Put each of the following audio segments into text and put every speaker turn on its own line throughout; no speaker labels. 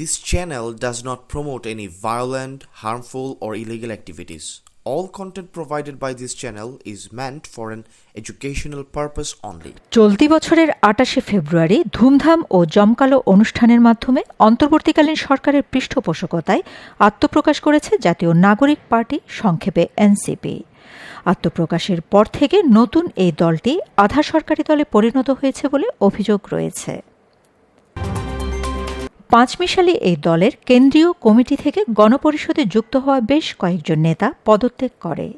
This channel does not promote any violent, harmful, or illegal activities. All content provided by this channel is meant for an educational purpose only.
চলতি বছরের আটাশে ফেব্রুয়ারি ধুমধাম ও জমকালো অনুষ্ঠানের মাধ্যমে অন্তর্বর্তীকালীন সরকারের পৃষ্ঠপোষকতায় আত্মপ্রকাশ করেছে জাতীয় নাগরিক পার্টি সংক্ষেপে এনসিপি আত্মপ্রকাশের পর থেকে নতুন এই দলটি আধা সরকারি দলে পরিণত হয়েছে বলে অভিযোগ রয়েছে পাঁচমিশালী এই দলের কেন্দ্রীয় কমিটি থেকে গণপরিষদে যুক্ত হওয়া বেশ কয়েকজন নেতা পদত্যাগ করে।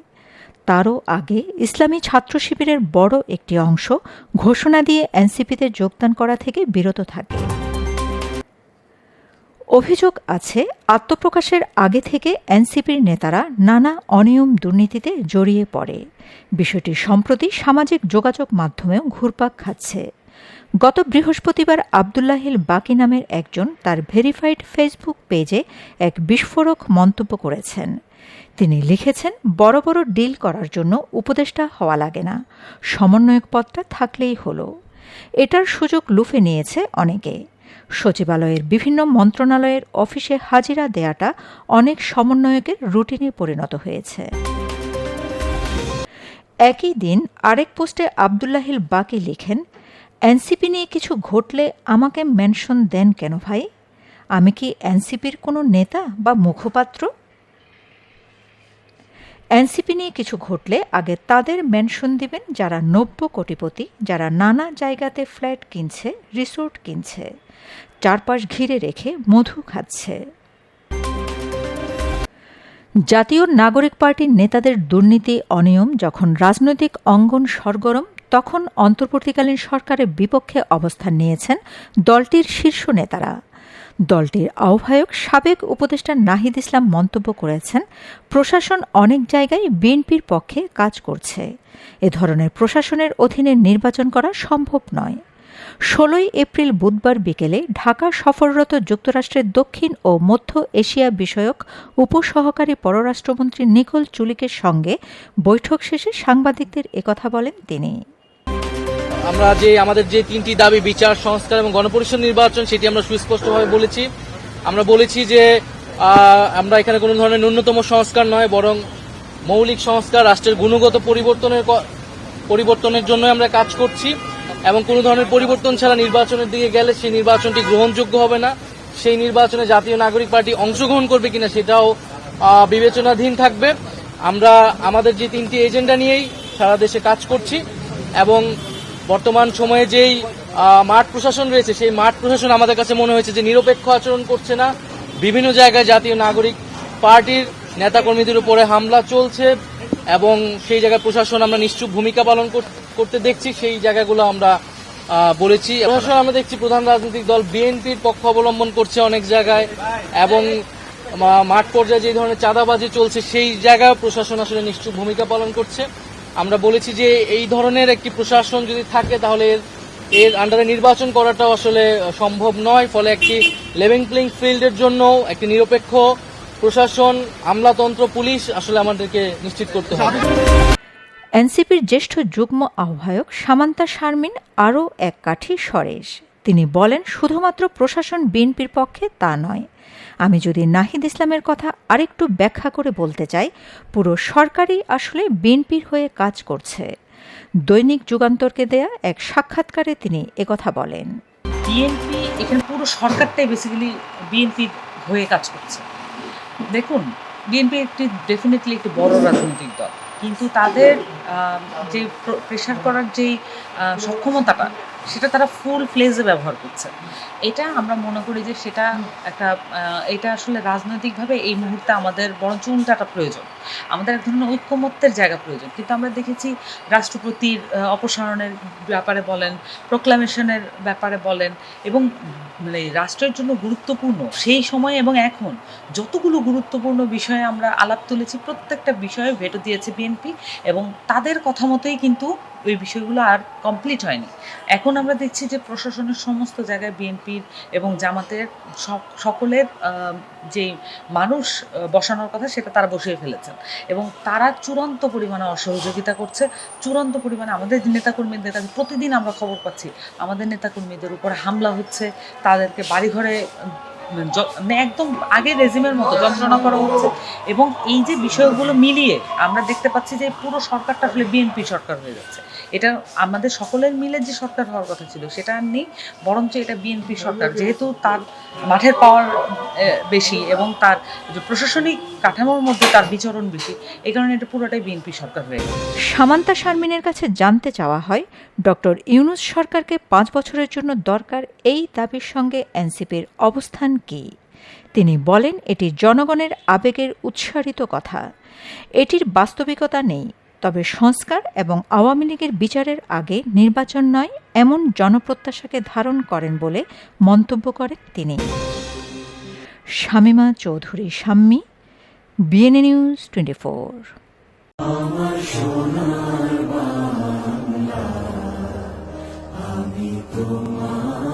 তারও আগে ইসলামী ছাত্র শিবিরের বড় একটি অংশ ঘোষণা দিয়ে এনসিপিতে যোগদান করা থেকে বিরত থাকে। অভিযোগ আছে, আত্মপ্রকাশের আগে থেকে এনসিপির নেতারা নানা অনিয়ম দুর্নীতিতে জড়িয়ে পড়ে। বিষয়টি সম্প্রতি সামাজিক যোগাযোগ মাধ্যমেও ঘুরপাক খাচ্ছে। গত বৃহস্পতিবার আবদুল্লাহিল বাকি নামের একজন তার ভেরিফাইড ফেসবুক পেজে এক বিস্ফোরক মন্তব্য করেছেন। তিনি লিখেছেন, বড় বড় ডিল করার জন্য উপদেষ্টা হওয়া লাগে না। সমন্বয়ক পদটা থাকলেই হলো। এটার সুযোগ লুফে নিয়েছে অনেকে। সচিবালয়ের বিভিন্ন মন্ত্রণালয়ের অফিসে হাজিরা দেয়াটা অনেক সমন্বয়কের রুটিনে পরিণত হয়েছে। একই দিন আরেক পোস্টে আবদুল্লাহিল বাকি লিখেন এনসিপি নিয়ে কিছু ঘটলে আমাকে মেনশন দেন কেন ভাই? আমি কি এনসিপির কোনো নেতা বা মুখপাত্র? এনসিপি নিয়ে কিছু ঘটলে আগে তাদের মেনশন দিবেন যারা নব্য কোটিপতি, যারা নানা জায়গাতে ফ্ল্যাট কিনছে, রিসোর্ট কিনছে, চারপাশ ঘিরে রেখে মধু খাচ্ছে। জাতীয় নাগরিক পার্টির নেতাদের দুর্নীতি অনিয়ম যখন রাজনৈতিক অঙ্গন সরগরম তখন অন্তর্বর্তীকালীন সরকারের বিপক্ষে অবস্থান নিয়েছেন দলটির শীর্ষ নেতারা। দলটির আহ্বায়ক সাবেক উপদেষ্টা নাহিদ ইসলাম মন্তব্য করেছেন, প্রশাসন অনেক জায়গায় বিএনপির পক্ষে কাজ করছে। এ ধরনের প্রশাসনের অধীনে নির্বাচন করা সম্ভব নয়। ষোলোই এপ্রিল বুধবার বিকেলে ঢাকা সফররত যুক্তরাষ্ট্রের দক্ষিণ ও মধ্য এশিয়া বিষয়ক উপসহকারী পররাষ্ট্রমন্ত্রী নিকোল চুলিকের সঙ্গে বৈঠক শেষে সাংবাদিকদের একথা বলেন তিনি।
আমরা যে আমাদের যে তিনটি দাবি, বিচার, সংস্কার এবং গণপরিষদ নির্বাচন, সেটি আমরা সুস্পষ্টভাবে বলেছি। আমরা বলেছি যে আমরা এখানে কোনো ধরনের ন্যূনতম সংস্কার নয়, বরং মৌলিক সংস্কার, রাষ্ট্রের গুণগত পরিবর্তনের পরিবর্তনের জন্য আমরা কাজ করছি এবং কোনো ধরনের পরিবর্তন ছাড়া নির্বাচনের দিকে গেলে সেই নির্বাচনটি গ্রহণযোগ্য হবে না। সেই নির্বাচনে জাতীয় নাগরিক পার্টি অংশগ্রহণ করবে কিনা সেটাও বিবেচনাধীন থাকবে। আমরা আমাদের যে তিনটি এজেন্ডা নিয়েই সারা দেশে কাজ করছি এবং বর্তমান সময়ে যেই মাঠ প্রশাসন রয়েছে, সেই মাঠ প্রশাসন আমাদের কাছে মনে হয়েছে যে নিরপেক্ষ আচরণ করছে না। বিভিন্ন জায়গায় জাতীয় নাগরিক পার্টির নেতাকর্মীদের উপরে হামলা চলছে এবং সেই জায়গায় প্রশাসন আমরা নিশ্চুপ ভূমিকা পালন করতে দেখছি, সেই জায়গাগুলো আমরা বলেছি। প্রশাসন আমরা দেখছি, প্রধান রাজনৈতিক দল বিএনপির পক্ষ অবলম্বন করছে অনেক জায়গায় এবং মাঠ পর্যায়ে যে ধরনের চাঁদাবাজি চলছে, সেই জায়গায় প্রশাসন আসলে নিশ্চুপ ভূমিকা পালন করছে। আমরা বলেছি যে এই ধরনের একটি প্রশাসন যদি থাকে, তাহলে এর আন্ডারে নির্বাচন করাটাও আসলে সম্ভব নয়। ফলে একটি লেভেল প্লেইং ফিল্ডের জন্য একটি নিরপেক্ষ প্রশাসন, আমলাতন্ত্র, পুলিশ আসলে আমাদেরকে নিশ্চিত করতে হবে।
এনসিপির জ্যেষ্ঠ যুগ্ম আহ্বায়ক সামান্তা শারমিন আরও এক কাঠি সরেশ তিনি বলেন, শুধুমাত্র প্রশাসন বিএনপির পক্ষে তা নয়। আমি যদি নাহিদ ইসলামের কথা আরেকটু ব্যাখ্যা করে বলতে চাই, পুরো সরকারই আসলে বিএনপির হয়ে কাজ করছে। দৈনিক যুগান্তরকে দেয়া এক সাক্ষাৎকারে তিনি একথা বলেন।
বিএনপি এখানে পুরো সরকারটাই বেসিক্যালি বিএনপির হয়ে কাজ করছে। দেখুন, বিএনপি একটি ডেফিনেটলি একটি বড় রাজনৈতিক দল। কিন্তু তাদের যে প্রেশার করার যেই সক্ষমতাটা, সেটা তারা ফুল ফ্লেজে ব্যবহার করছে। এটা আমরা মনে করি যে সেটা একটা এটা আসলে রাজনৈতিকভাবে এই মুহূর্তে আমাদের বরঞ্চ উল্টাটা প্রয়োজন। আমাদের এক ধরনের ঐক্যমত্যের জায়গা প্রয়োজন। কিন্তু আমরা দেখেছি রাষ্ট্রপতির অপসারণের ব্যাপারে বলেন প্রোক্লামেশনের ব্যাপারে বলেন, এবং মানে রাষ্ট্রের জন্য গুরুত্বপূর্ণ সেই সময় এবং এখন যতগুলো গুরুত্বপূর্ণ বিষয়ে আমরা আলাপ তুলেছি, প্রত্যেকটা বিষয়ে ভেটো দিয়েছে বিএনপি এবং তাদের কথা মতোই কিন্তু ওই বিষয়গুলো আর কমপ্লিট হয়নি। এখন আমরা দেখছি যে প্রশাসনের সমস্ত জায়গায় বিএনপির এবং জামাতের সক- সকলের যে মানুষ বসানোর কথা সেটা তারা বসিয়ে ফেলেছেন। এবং তারা চূড়ান্ত পরিমাণে অসহযোগিতা করছে, চূড়ান্ত পরিমাণে আমাদের নেতাকর্মীদের কাছে প্রতিদিন আমরা খবর পাচ্ছি, আমাদের নেতাকর্মীদের উপর হামলা হচ্ছে, তাদেরকে বাড়িঘরে মানে একদম আগের রেজিমের মতো যন্ত্রণা করা হচ্ছে। এবং এই যে বিষয়গুলো মিলিয়ে আমরা দেখতে পাচ্ছি যে পুরো সরকারটা আসলে বিএনপি সরকার হয়ে যাচ্ছে। এটা আমাদের সকলের মিলে যে সরকার হওয়ার কথা ছিল, সেটা আর নেই। বরঞ্চ এটা বিএনপি সরকার, যেহেতু তার মাঠের পাওয়ার বেশি এবং তার যে প্রশাসনিক কাঠামোর মধ্যে তার বিচরণ বেশি, এই কারণে এটা পুরোটাই বিএনপি সরকার হয়ে গেছে।
সামান্তা শারমিনের কাছে জানতে চাওয়া হয়, ডক্টর ইউনুস সরকারকে পাঁচ বছরের জন্য দরকার এই দাবির সঙ্গে এনসিপির অবস্থান কি? তিনি বলেন, এটি জনগণের আবেগের উৎসারিত কথা। এটির বাস্তবিকতা নেই, তবে সংস্কার এবং আওয়ামী লীগের বিচারের আগে নির্বাচন নয়, এমন জনপ্রত্যাশাকে ধারণ করেন বলে মন্তব্য করেন তিনি। Shamima Chowdhury, Shammi, BNA news twenty four.
আমি তোমার